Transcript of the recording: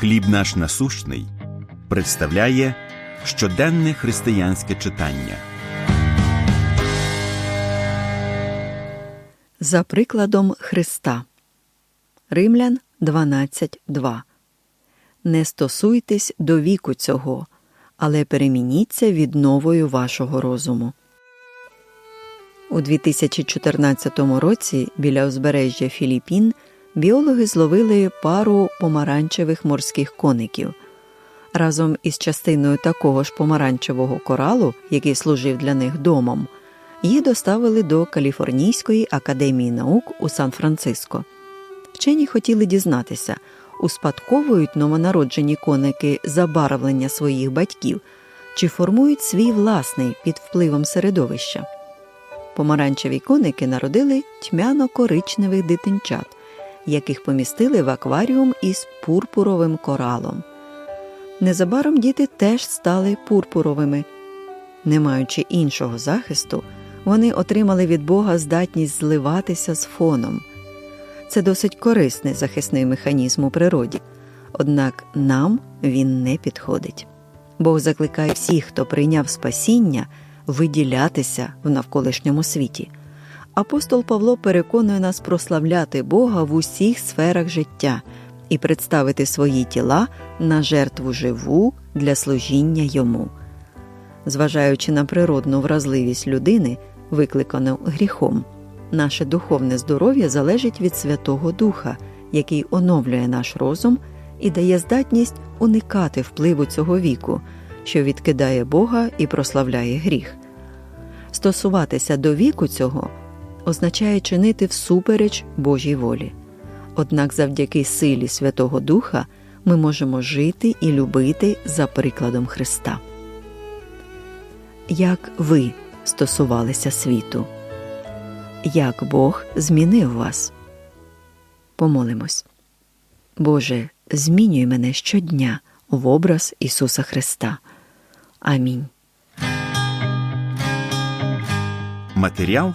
Хліб наш насущний представляє щоденне християнське читання. За прикладом Христа. Римлян 12.2. Не стосуйтесь до віку цього, але перемініться відновою вашого розуму. У 2014 році біля узбережжя Філіппін біологи зловили пару помаранчевих морських коників. Разом із частиною такого ж помаранчевого коралу, який служив для них домом, її доставили до Каліфорнійської академії наук у Сан-Франциско. Вчені хотіли дізнатися, успадковують новонароджені коники забарвлення своїх батьків чи формують свій власний під впливом середовища. Помаранчеві коники народили тьмяно-коричневих дитинчат, яких помістили в акваріум із пурпуровим коралом. Незабаром діти теж стали пурпуровими. Не маючи іншого захисту, вони отримали від Бога здатність зливатися з фоном. Це досить корисний захисний механізм у природі, однак нам він не підходить. Бог закликає всіх, хто прийняв спасіння, виділятися в навколишньому світі. Апостол Павло переконує нас прославляти Бога в усіх сферах життя і представити свої тіла на жертву живу для служіння йому. Зважаючи на природну вразливість людини, викликану гріхом, наше духовне здоров'я залежить від Святого Духа, який оновлює наш розум і дає здатність уникати впливу цього віку, що відкидає Бога і прославляє гріх. Стосуватися до віку цього означає чинити всупереч Божій волі. Однак завдяки силі Святого Духа ми можемо жити і любити за прикладом Христа. Як ви стосувалися світу? Як Бог змінив вас? Помолимось. Боже, змінюй мене щодня в образ Ісуса Христа. Амінь. Матеріал